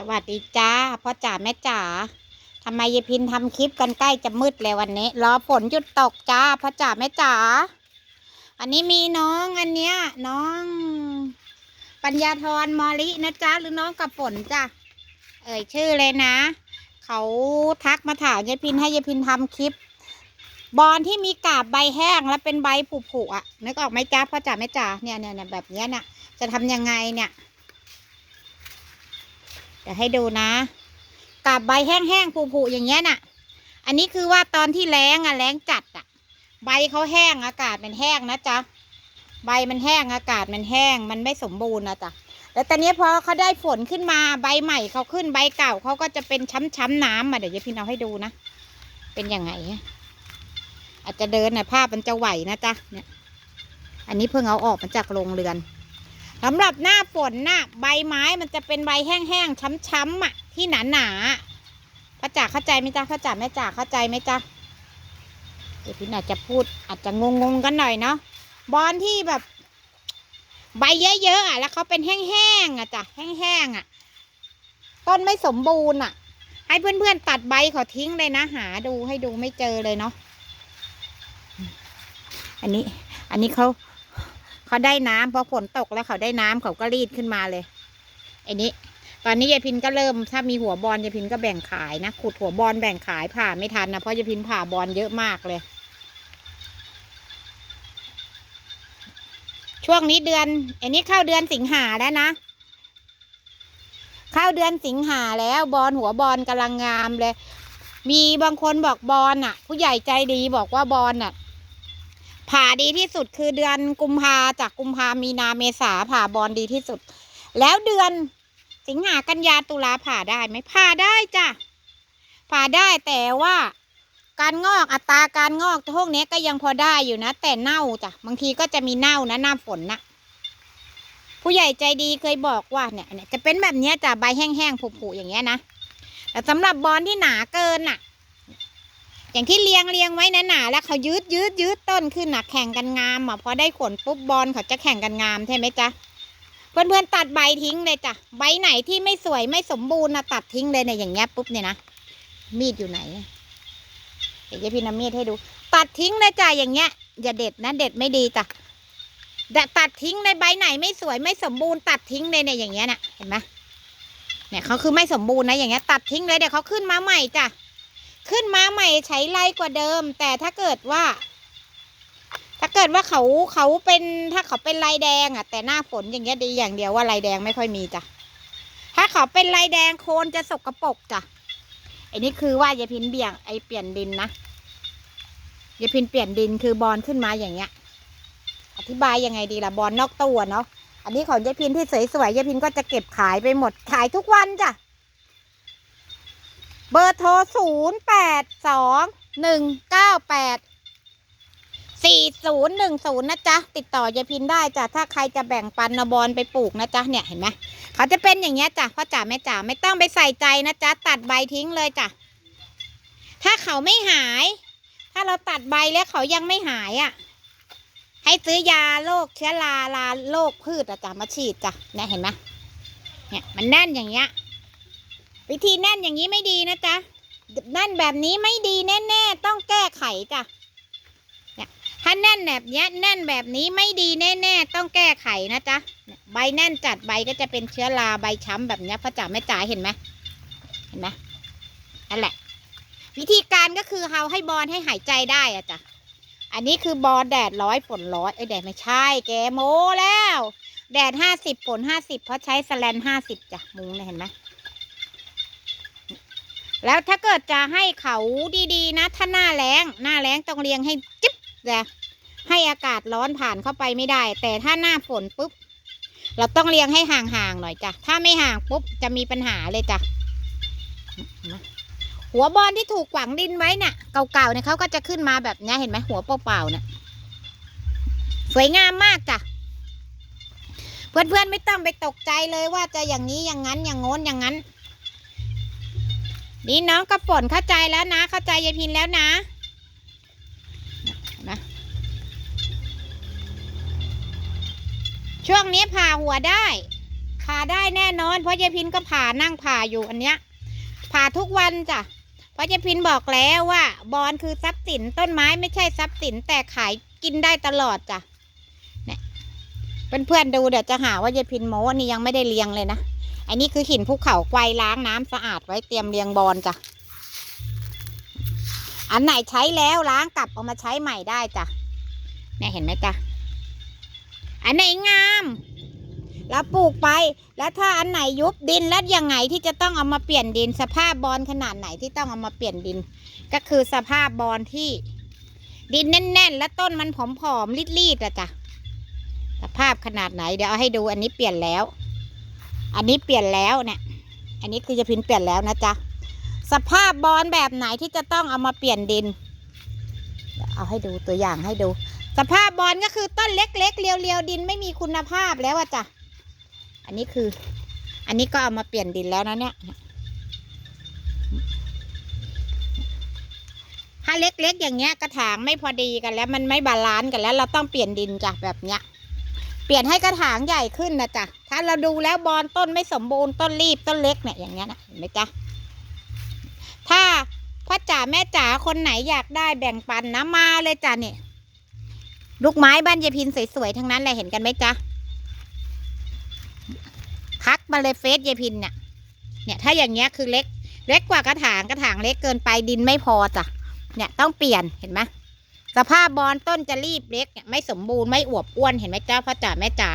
สวัสดีจ้าพ่อจ๋าแม่จ๋าทำไมยายพินทำคลิปกันใกล้จะมืดเลยวันนี้ รอฝนหยุดตกจ้าพ่อจ๋าแม่จ๋าอันนี้มีน้องอันเนี้ย น้อง ปัญญาธรมอลินะจ๊ะหรือน้องกับฝนจ้ะเอ่ยชื่อเลยนะ เขาทักมาถามยายพินให้ยายพินทำคลิป บอลที่มีกาบใบแห้งแล้วเป็นใบผุๆอะนึกออกไหมจ๊ะพ่อจ๋าแม่จ๋าเนี่ยเนี่ยเนี่ยแบบเนี้ยน่ะจะทำยังไงเนี่ย ดี๋ยวให้ดูนะกับใบแห้งๆผุๆอย่างเงี้ยน่ะ อันนี้คือว่าตอนที่แรงอะแรงจัดอะ ใบเขาแห้งอากาศมันแห้งนะจ๊ะใบมันแห้งอากาศมันแห้งมันไม่สมบูรณ์นะจ๊ะแล้วตอนนี้พอเขาได้ฝนขึ้นมาใบใหม่เขาขึ้นใบเก่าเขาก็จะเป็นช้ำๆน้ำมาเดี๋ยวยายพี่เอาให้ดูนะเป็นยังไงอาจจะเดินน่ะภาพมันจะไหวนะจ๊ะเนี่ย อันนี้เพิ่งเอาออกมาจากโรงเรือน สำหรับหน้าฝนน่ะใบไม้มันจะเป็นใบแห้งๆช้ำๆอะ ที่หนาๆพ่อจ๋าเข้าใจไหมจ๊ะพ่อจ๋าแม่จ๋าเข้าใจไหมจ๊ะเดี๋ยวพี่น่าจะพูดอาจจะงงๆกันหน่อยเนาะบอลที่แบบ ใบเยอะๆอะ แล้วเขาเป็นแห้งๆอะจ้ะแห้งๆอะ ต้นไม่สมบูรณ์อะ ให้เพื่อนๆตัดใบเขาทิ้งเลยนะหาดูให้ดูไม่เจอเลยเนาะอันนี้ อันนี้เขา เขาได้น้ำพอฝนตกแล้วเขาได้น้ำเขาก็รีดขึ้นมาเลยไอ้นี้ ตอนนี้ยายพินก็เริ่มถ้ามีหัวบอลยายพินก็แบ่งขายนะขุดหัวบอลแบ่งขายผ่าไม่ทันนะเพราะยายพินผ่าบอลเยอะมากเลย ช่วงนี้เดือนไอันนี้เข้าเดือนสิงหาแล้วนะเข้าเดือนสิงหาแล้วบอลหัวบอลกำลังงามเลย มีบางคนบอกบอลอะ ผู้ใหญ่ใจดีบอกว่าบอลอะ ผ่าดีที่สุดคือเดือนกุมภาจากกุมภามีนาเมษาผ่าบอลดีที่สุด แล้วเดือนสิงหากันยาตุลาผ่าได้ไหมผ่าได้จ้ะผ่าได้แต่ว่า การงอกอัตราการงอกพวกนี้ก็ยังพอได้อยู่นะ แต่เน่าจ้ะบางทีก็จะมีเน่านะหน้าฝนนะผู้ใหญ่ใจดีเคยบอกว่าเนี่ยจะเป็นแบบเนี้ยจ้ะใบแห้งๆผุๆอย่างเงี้ยนะแต่สำหรับบอลที่หนาเกินน่ะ อย่างที่เรียงเรียงไว้หนาๆแล้วเขายืดยืดยืดต้นขึ้นหน่ะแข่งกันงามอะพอได้ขนปุ๊บบอลเขาจะแข่งกันงามใช่ไหมจ๊ะเพื่อนๆตัดใบทิ้งเลยจ้ะใบไหนที่ไม่สวยไม่สมบูรณ์นะตัดทิ้งเลยเนี่ยอย่างเงี้ยปุ๊บเนี่ยนะมีดอยู่ไหนเดี๋ยวจะพี่นำมีดให้ดู ตัดทิ้งเลยจ้ะอย่างเงี้ยอย่าเด็ดนะเด็ดไม่ดีจ้ะแต่ตัดทิ้งในใบไหนไม่สวยไม่สมบูรณ์ตัดทิ้งเลยเนี่ยอย่างเงี้ยน่ะเห็นไหมเนี่ยเขาคือไม่สมบูรณ์นะอย่างเงี้ยตัดทิ้งเลยเดี๋ยวเขาขึ้นมาใหม่จ้ะ ขึ้นมาใหม่ใช้ไรกว่าเดิม แต่ถ้าเกิดว่า ถ้าเกิดว่าเขาเขาเป็นถ้าเขาเป็นลายแดงอะ แต่หน้าฝนอย่างเงี้ยดีอย่างเดียวว่าลายแดงไม่ค่อยมีจ้ะถ้าเขาเป็นลายแดงโคนจะสกปรกจ้ะไอ้นี่คือว่ายายพินเบี่ยงไอเปลี่ยนดินนะยายพินเปลี่ยนดินคือบอลขึ้นมาอย่างเงี้ย อธิบายยังไงดีล่ะบอลนอกตัวเนาะอันนี้ของยายพินที่สวยๆยายพินก็จะเก็บขายไปหมดขายทุกวันจ้ะ เบอร์โทรศูนย์แปดสองหนึ่งเก้าแปดสี่ศูนย์หนึ่งศูนย์นะจ๊ะ ติดต่อยายพินได้จ้ะ ถ้าใครจะแบ่งปันนบอลไปปลูกนะจ๊ะ เนี่ยเห็นไหมเขาจะเป็นอย่างเงี้ยจ้ะพ่อจ๋าแม่จ๋าไม่ต้องไปใส่ใจนะจ๊ะ ตัดใบทิ้งเลยจ้ะ ถ้าเขาไม่หาย ถ้าเราตัดใบแล้วเขายังไม่หายอะ ให้ซื้อยาโรคเชื้อราลาโรคพืชอะจ้ะมาฉีดจ้ะเนี่ยเห็นไหมเนี่ยมันแน่นอย่างเงี้ย วิธีแน่นอย่างนี้ไม่ดีนะจ๊ะแน่นแบบนี้ไม่ดีแน่ๆต้องแก้ไขจ้ะเนี่ยถ้าแน่นแบบนี้แน่นแบบนี้ไม่ดีแน่ๆต้องแก้ไขนะจ๊ะใบแน่นจัดใบก็จะเป็นเชื้อราใบช้ำแบบนี้พ่อจ๋าแม่จ๋าเห็นไหมเห็นไหมนั่นแหละ วิธีการก็คือเอาให้บอลให้หายใจได้อะจ้ะอันนี้คือบอลแดดร้อยฝนร้อยไอ้แดดไม่ใช่ แกโมแล้ว แดดห้าสิบฝนห้าสิบเพราะใช้สแลนห้าสิบจ้ะมุงเนี่ยเห็นไหม แล้วถ้าเกิดจะให้เขาดีๆ นะ ถ้าหน้าแรงหน้าแรงต้องเลี้ยงให้จิ๊บเลยให้อากาศร้อนผ่านเข้าไปไม่ได้ แต่ถ้าหน้าฝนปุ๊บ เราต้องเลี้ยงให้ห่างๆหน่อยจ้ะถ้าไม่ห่างปุ๊บจะมีปัญหาเลยจ้ะหัวบอลที่ถูกขวางดินไว้เนี่ยเก่าๆเนี่ยเขาก็จะขึ้นมาแบบนี้เห็นไหมหัวเปล่าๆเนี่ยสวยงามมากจ้ะเพื่อนๆไม่ต้องไปตกใจเลยว่าจะอย่างนี้อย่างนั้นอย่างโน้นอย่างนั้น นี่น้องกระฝนเข้าใจแล้วนะ เข้าใจยายพินแล้วนะนะ ช่วงนี้ผ่าหัวได้ ผ่าได้แน่นอน เพราะยายพินก็ผ่านั่งผ่าอยู่อันเนี้ย ผ่าทุกวันจ้ะ เพราะยายพินบอกแล้วว่า บอนคือทรัพย์สินต้นไม้ไม่ใช่ทรัพย์สินแต่ขายกินได้ตลอดจ้ะเนี่ยเพื่อนๆดูเดี๋ยวจะหาว่ายายพินโม้นี่ยังไม่ได้เลี้ยงเลยนะ อันนี้คือหินภูเขาไฟล้างน้ำสะอาดไว้เตรียมเลียงบอนจ้ะ อันไหนใช้แล้วล้างกลับเอามาใช้ใหม่ได้จ้ะเนี่ยเห็นไหมจ๊ะอันไหนงาม แล้วปลูกไป แล้วถ้าอันไหนยุบดินแล้วยังไงที่จะต้องเอามาเปลี่ยนดิน สภาพบอลขนาดไหนที่ต้องเอามาเปลี่ยนดิน ก็คือสภาพบอลที่ ดินแน่น ๆ และต้นมันผอมๆรีดๆอะจ้ะ สภาพขนาดไหนเดี๋ยวเอาให้ดูอันนี้เปลี่ยนแล้ว อันนี้เปลี่ยนแล้วเนี่ย อันนี้คือจะพินเปลี่ยนแล้วนะจ๊ะ สภาพบอลแบบไหนที่จะต้องเอามาเปลี่ยนดิน เอาให้ดูตัวอย่างให้ดู สภาพบอลก็คือต้นเล็กๆเรียวๆดินไม่มีคุณภาพแล้วอะจ้ะ อันนี้คือ อันนี้ก็เอามาเปลี่ยนดินแล้วนะเนี่ย ถ้าเล็กๆอย่างเงี้ยกระถางไม่พอดีกันแล้ว มันไม่บาลานซ์กันแล้ว เราต้องเปลี่ยนดินจ้ะแบบเนี้ย เปลี่ยนให้กระถางใหญ่ขึ้นนะจ๊ะ ถ้าเราดูแล้วบอลต้นไม่สมบูรณ์ต้นรีบต้นเล็กเนี่ยอย่างเงี้ยนะเห็นไหมจ๊ะ ถ้าพ่อจ๋าแม่จ๋าคนไหนอยากได้แบ่งปันนะมาเลยจ้ะเนี่ยลูกไม้บ้านยายพินสวยๆทั้งนั้นเลยเห็นกันไหมจ๊ะทักมาเลยเฟซยายพินเนี่ยเนี่ยถ้าอย่างเงี้ยคือเล็ก เล็กกว่ากระถางกระถางเล็กเกินไปดินไม่พอจ้ะเนี่ยต้องเปลี่ยนเห็นไหม สภาพบอลต้นจะรีบเล็กไม่สมบูรณ์ไม่อวบอ้วนเห็นไหมจ้าพ่อจ๋าแม่จ๋า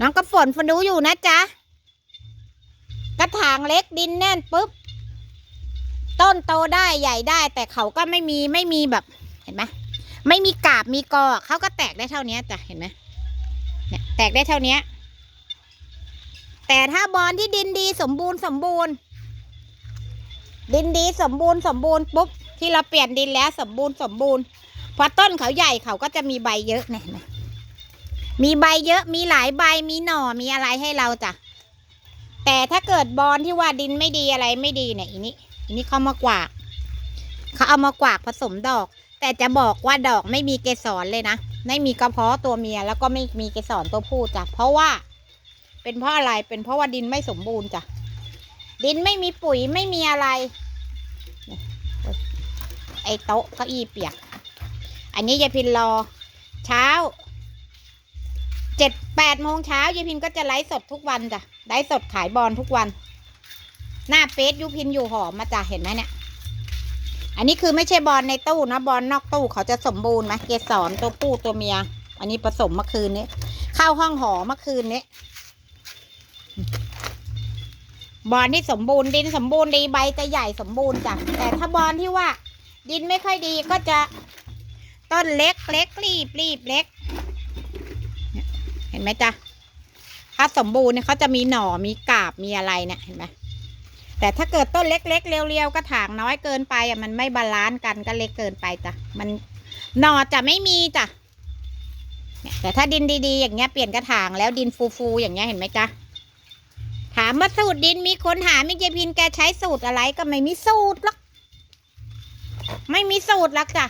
น้องกระฝนฝนดูอยู่นะจ๊ะกระถางเล็กดินแน่นปุ๊บ ต้นโตได้ใหญ่ได้ แต่เขาก็ไม่มีไม่มีแบบ เห็นไหมไม่มีกาบมีกอเขาก็แตกได้เท่านี้จ้ะเห็นไหมเนี่ยแตกได้เท่านี้แต่ถ้าบอลที่ดินดีสมบูรณ์สมบูรณ์ ดินดีสมบูรณ์สมบูรณ์ปุ๊บ ที่เราเปลี่ยนดินแล้วสมบูรณ์สมบูรณ์พอต้นเขาใหญ่เขาก็จะมีใบเยอะเนี่ยมีใบเยอะมีหลายใบมีหน่อมีอะไรให้เราจ้ะแต่ถ้าเกิดบอลที่ว่าดินไม่ดีอะไรไม่ดีเนี่ยอีนี้อีนี้เขามากวากเขาเอามากวากผสมดอก แต่จะบอกว่าดอกไม่มีเกสรเลยนะไม่มีกระเพาะตัวเมียแล้วก็ไม่มีเกสรตัวผู้จ้ะเพราะว่า เป็นเพราะอะไรเป็นเพราะว่าดินไม่สมบูรณ์จ้ะดินไม่มีปุ๋ยไม่มีอะไร ไอโต๊ะเก้าอี้เปียก อันนี้ยายพินรอ เช้าเจ็ดแปดโมงเช้ายายพินก็จะไลฟ์สดทุกวันจ้ะไลฟ์สดขายบอลทุกวัน หน้าเฟซยูพินอยู่หอมมาจ้ะเห็นไหมเนี่ย อันนี้คือไม่ใช่บอลในตู้นะบอลนอกตู้เขาจะสมบูรณ์ไหมเกสรตัวผู้ตัวเมีย อันนี้ผสมเมื่อคืนนี้เข้าห้องหอเมื่อคืนนี้บอลที่สมบูรณ์ดินสมบูรณ์ดีใบจะใหญ่สมบูรณ์จ้ะแต่ถ้าบอลที่ว่า ดินไม่ค่อยดีก็จะต้นเล็กเล็กรีบรีบเล็ก เห็นไหมจ๊ะถ้าสมบูรณ์เนี่ยเขาจะมีหน่อมีกาบมีอะไรเนี่ยเห็นไหมแต่ถ้าเกิดต้นเล็กๆเรียวๆกระถางน้อยเกินไปอะมันไม่บาลานซ์กันก็เล็กเกินไปจ้ะมันหน่อจะไม่มีจ้ะเนี่ยแต่ถ้าดินดีๆ อย่างเงี้ยเปลี่ยนกระถางแล้วดินฟูๆอย่างเงี้ยเห็นไหมจ๊ะถามว่าสูตรดินมีคนถามมิเจพินแกใช้สูตรอะไรก็ไม่มีสูตรหรอก ไม่มีสูตรหรอกจ้ะ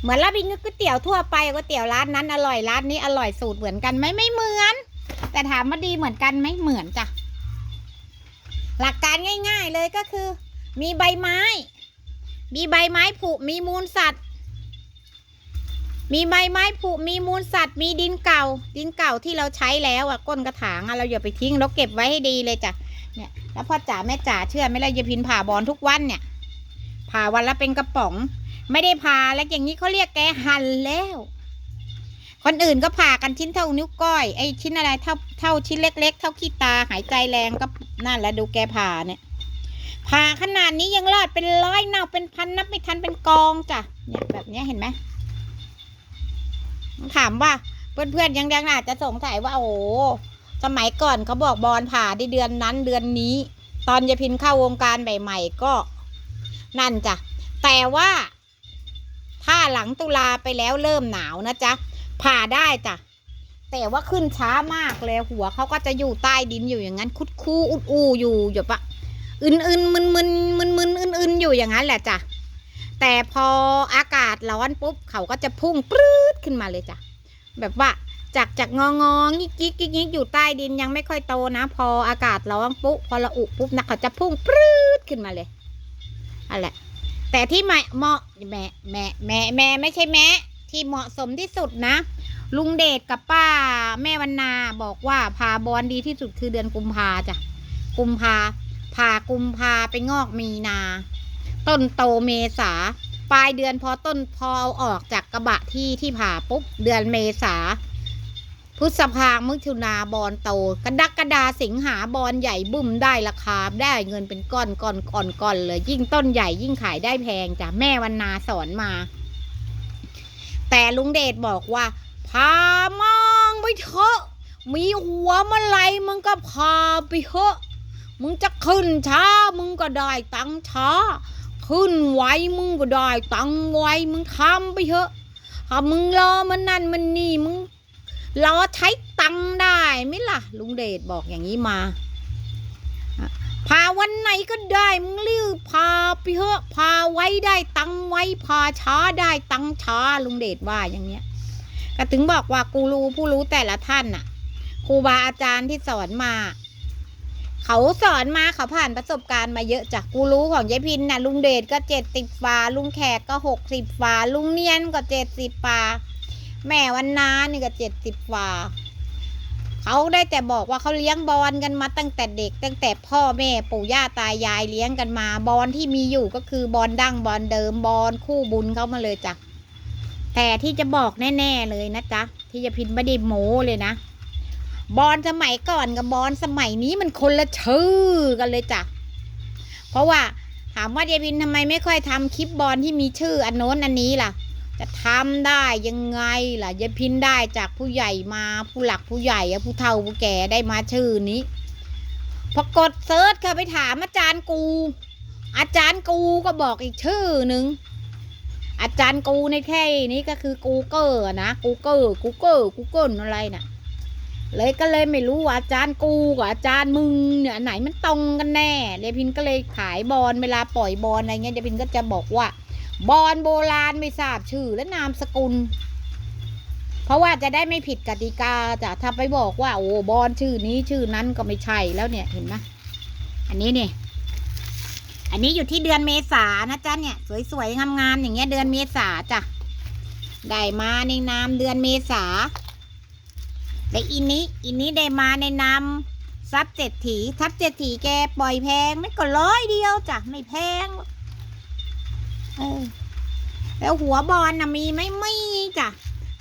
เหมือนเราไปนึกก๋วยเตี๋ยวทั่วไปก๋วยเตี๋ยวร้านนั้นอร่อยร้านนี้อร่อยสูตรเหมือนกันไหมไม่เหมือน แต่ถามว่าดีเหมือนกันไหมเหมือนจ้ะหลักการง่าย ๆเลยก็คือ มีใบไม้ มีใบไม้ผุมีมูลสัตว์ มีใบไม้ผุมีมูลสัตว์ มีดินเก่า ดินเก่าที่เราใช้แล้วอะก้นกระถางอะเราอย่าไปทิ้งเราเก็บไว้ให้ดีเลยจ้ะเนี่ยแล้วพ่อจ๋าแม่จ๋าเชื่อไหมล่ะยายพินผ่าบอลทุกวันเนี่ย ผ่าวันละเป็นกระป๋อง ไม่ได้ผ่าแล้วอย่างนี้เขาเรียกแกหั่นแล้ว คนอื่นก็ผ่ากันชิ้นเท่านิ้วก้อยไอ้ชิ้นอะไรเท่าเท่าชิ้นเล็ก ๆ เท่าขี้ตาหายใจแรงก็นั่นแหละดูแกผ่าเนี่ยผ่าขนาดนี้ยังรอดเป็นร้อยเน่าเป็นพันนับไม่ทันเป็นกองจ้ะเนี่ยแบบนี้เห็นไหมถามว่าเพื่อนๆยังยังอาจจะสงสัยว่าโอ้สมัยก่อนเขาบอกบอลผ่าได้เดือนนั้นเดือนนี้ ตอนยายพินเข้าวงการใหม่ ๆ ก็ นั่นจ้ะแต่ว่า ถ้าหลังตุลาไปแล้วเริ่มหนาวนะจ๊ะผ่าได้จ้ะแต่ว่าขึ้นช้ามากเลยหัวเขาก็จะอยู่ใต้ดินอยู่อย่างนั้น คุดคูอุดอูอยู่อยู่ปะอึนอึนมึนมึนมึนมึนอึนอึนอยู่อย่างนั้นแหละจ้ะแต่พออากาศร้อนปุ๊บเขาก็จะพุ่งปรื๊ดขึ้นมาเลยจ้ะแบบว่าจากจากงององิกยิกยิกยิกอยู่ใต้ดินยังไม่ค่อยโตนะ พออากาศร้อนปุ๊บพอละอุปุ๊บนะเขาจะพุ่งปรื๊ดขึ้นมาเลย อันแหละแต่ที่เหมาะเหมาะแม่แม่แม่แม่ไม่ใช่แม่ที่เหมาะสมที่สุดนะ ลุงเดชกับป้า แม่วันนาบอกว่าพาบอลดีที่สุดคือเดือนกุมภาจ้ะกุมภาพากุมภาไปงอกมีนา ต้นโตเมษาปลายเดือนพอต้นพอเอาออกจากกระบะที่ที่ผ่าปุ๊บเดือนเมษา พฤษภามิถุนาบอลโตกระดักกระดาสิงหาบอลใหญ่บุ้มได้ราคาได้เงินเป็นก้อนก้อนก้อนก้อนเลยยิ่งต้นใหญ่ยิ่งขายได้แพงจ้ะแม่วันนาสอนมา แต่ลุงเดชบอกว่า พามองไปเถอะมีหัวมาไหลมึงก็พาไปเถอะมึงจะขึ้นช้ามึงก็ได้ตังช้า ขึ้นไวมึงก็ได้ตังไวมึงทำไปเถอะถ้ามึงรอมันนั่นมันนี่มึง รอใช้ตังได้ไหมล่ะ ลุงเดชบอกอย่างนี้มาพาวันไหนก็ได้มึงรีบพาไปเถอะพาไว้ได้ตังไว้พาช้าได้ตังช้าลุงเดชว่าอย่างเนี้ย ก็ถึงบอกว่ากูรู้ผู้รู้แต่ละท่านน่ะครูบาอาจารย์ที่สอนมา เขาสอนมาเขาผ่านประสบการณ์มาเยอะจากกูรู้ของยายพินน่ะลุงเดชก็เจ็ดสิบฝาลุงแขกก็หกสิบฝาลุงเนียนก็เจ็ดสิบฝา แม่วันนานี่ก็เจ็ดสิบฝาเขาได้แต่บอกว่าเขาเลี้ยงบอลกันมาตั้งแต่เด็ก ตั้งแต่พ่อแม่ปู่ย่าตายายเลี้ยงกันมา บอลที่มีอยู่ก็คือบอลดั้งบอลเดิมบอลคู่บุญเขามาเลยจ้ะแต่ที่จะบอกแน่ ๆเลยนะจ๊ะที่จะพินไม่ได้โมเลยนะบอลสมัยก่อนกับบอลสมัยนี้มันคนละชื่อกันเลยจ้ะเพราะว่าถามว่ายายพินทำไมไม่ค่อยทำคลิปบอลที่มีชื่ออันโน้นอันนี้ล่ะ จะทำได้ยังไงล่ะยายพินได้จากผู้ใหญ่มาผู้หลักผู้ใหญ่ผู้เฒ่าผู้แก่ได้มาชื่อนี้ พอกดเซิร์ชค่ะไปถามอาจารย์กู อาจารย์กูก็บอกอีกชื่อหนึ่งอาจารย์กูในแค่นี้ก็คือ Google อะนะ Google Google Google อะไรน่ะ เลยก็เลยไม่รู้ว่าอาจารย์กูกับอาจารย์มึงเนี่ยอันไหนมันตรงกันแน่เดพินก็เลยขายบอลเวลาปล่อยบอลอะไรเงี้ยเดพินก็จะบอกว่า บอลโบราณไม่ทราบชื่อและนามสกุล เพราะว่าจะได้ไม่ผิดกติกาจ้ะถ้าไปบอกว่า โอ้บอลชื่อนี้ชื่อนั้นก็ไม่ใช่แล้วเนี่ยเห็นไหมอันนี้เนี่ยอันนี้อยู่ที่เดือนเมษานะจ๊ะเนี่ย สวยๆงามๆอย่างเงี้ยเดือนเมษาจ้ะได้มาในนามเดือนเมษาและอินนี้อินนี้ได้มาในนามซับเจ็ดถีทับเจ็ดถีแกปล่อยแพงไม่ก็ร้อยเดียวจ้ะไม่แพง เออ แล้วหัวบอลน่ะมีไหมไม่จ้ะ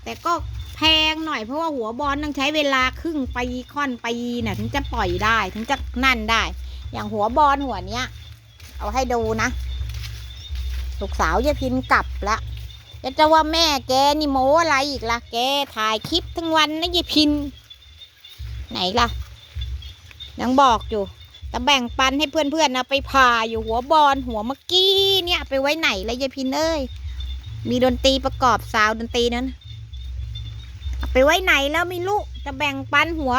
แต่ก็แพงหน่อยเพราะว่าหัวบอลต้องใช้เวลาครึ่งปีค่อนปีน่ะ ถึงจะปล่อยได้ ถึงจะนั่นได้ อย่างหัวบอลหัวเนี้ย เอาให้ดูนะลูกสาวยายพินกลับละจะจะว่าแม่แกนี่โม้อะไรอีกล่ะ แกถ่ายคลิปทั้งวันนะยายพิน ไหนล่ะยังบอกอยู่ แต่แบ่งปันให้เพื่อนๆนะไปผ่าอยู่หัวบอลหัวเมื่อกี้เนี่ยไปไว้ไหนละยายพินเอ้ยมีดนตรีประกอบซาวดนตรีนั้นไปไว้ไหนแล้วไม่รู้จะแบ่งปันหัว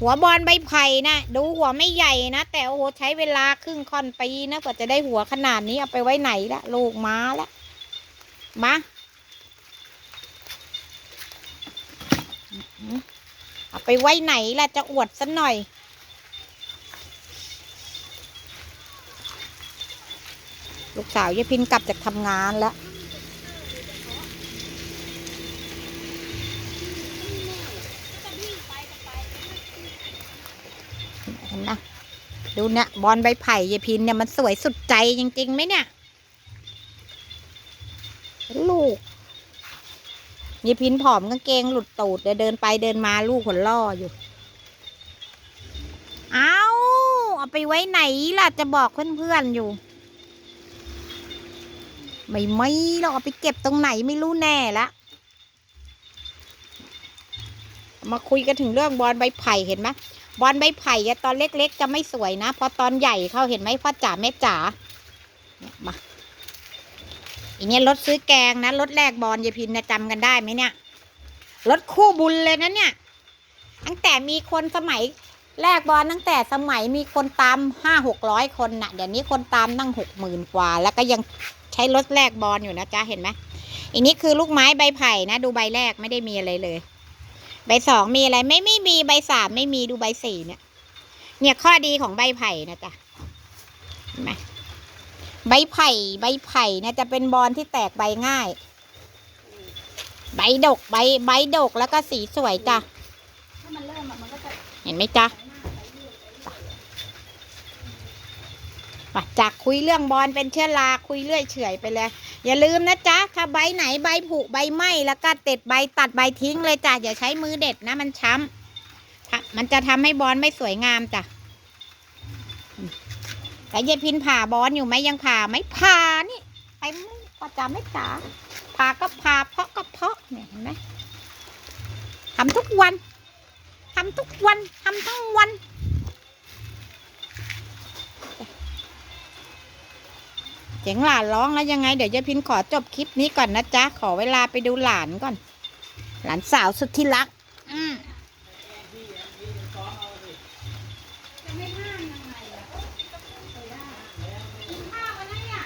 หัวบอลใบไผ่นะดูหัวไม่ใหญ่นะแต่โอ้โหใช้เวลาครึ่งค่อนปีนะกว่าจะได้หัวขนาดนี้เอาไปไว้ไหนละลูกม้าละมาเอาไปไว้ไหนล่ะจะอวดสัหน่อย ลูกสาวยายพินกลับจากทำงานแล้ว เห็นนะดูเนี่ยบอลใบไผ่ยายพินเนี่ยมันสวยสุดใจจริงๆไหมเนี่ย ลูกยายพินผอมกางเกงหลุดตูดเดินเดินไปเดินมาลูกขนล่ออยู่ เอาเอาไปไว้ไหนล่ะจะบอกเพื่อนๆอยู่ ไม่ไม่หรอกเอาไปเก็บตรงไหนไม่รู้แน่ละมาคุยกันถึงเรื่องบอลใบไผ่เห็นไหมบอลใบไผ่ตอนเล็ก ๆ จะไม่สวยนะพอตอนใหญ่เขาเห็นไหมพ่อจ๋าแม่จ๋าเนี่ยมาอีเนี้รถซื้อแกงนะรถแรกบอลยายพินนะจำกันได้ไหมเนี่ยรถคู่บุญเลยนะเนี่ยตั้งแต่มีคนสมัย แรกบอลตั้งแต่สมัยมีคนตามห้าหกร้อยคนน่ะ เดี๋ยวนี้คนตามตั้งหกหมื่นกว่า แล้วก็ยังใช้รถแรกบอลอยู่นะจ๊ะเห็นไหมอันนี้คือลูกไม้ใบไผ่นะ ดูใบแรกไม่ได้มีอะไรเลย ใบสองมีอะไรไม่ไม่มีใบสามไม่มีดูใบสี่เนี่ย เนี่ยข้อดีของใบไผ่นะจ๊ะเห็นไหมใบไผ่ใบไผ่เนี่ยจะเป็นบอลที่แตกใบง่าย ใบดกใบใบดกแล้วก็สีสวยจ้ะถ้ามันเริ่มอะมันก็จะเห็นไหมจ๊ะ ไปหน้าไปเรื่อยไปเรื่อย อะ จากคุยเรื่องบอลเป็นเชื้อราคุยเรื่อยเฉอยไปเลย อย่าลืมนะจ๊ะ ถ้าใบไหนใบผุใบไหม้แล้วก็เด็ดใบตัดใบทิ้งเลยจ้ะอย่าใช้มือเด็ดนะมันช้ำมันจะทำให้บอลไม่สวยงามจ้ะแต่ยายพินผ่าบอลอยู่ไหมยังผ่าไหมผ่านี่ไปไม่ก็จะไม่จ๋าผ่าก็ผ่าเพาะก็เพาะเนี่ยเห็นไหมทำทุกวันทำทุกวันทำทั้งวัน เจ๋งหลานร้องแล้วยังไง เดี๋ยวยายพินขอจบคลิปนี้ก่อนนะจ๊ะ ขอเวลาไปดูหลานก่อน หลานสาวสุดที่รัก อืมจะไม่ห้ามยังไงอะไปได้กินข้าวกันนะเนี่ย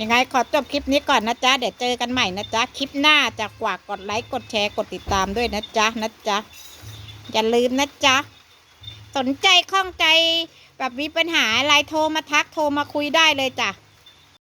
ยังไงขอจบคลิปนี้ก่อนนะจ๊ะ เดี๋ยวเจอกันใหม่นะจ๊ะ คลิปหน้าจะกว่ากดไลค์ กดแชร์ กดติดตามด้วยนะจ๊ะ นะจ๊ะ อย่าลืมนะจ๊ะ สนใจข้องใจ แบบมีปัญหาอะไรโทรมาทักโทรมาคุยได้เลยจ้ะ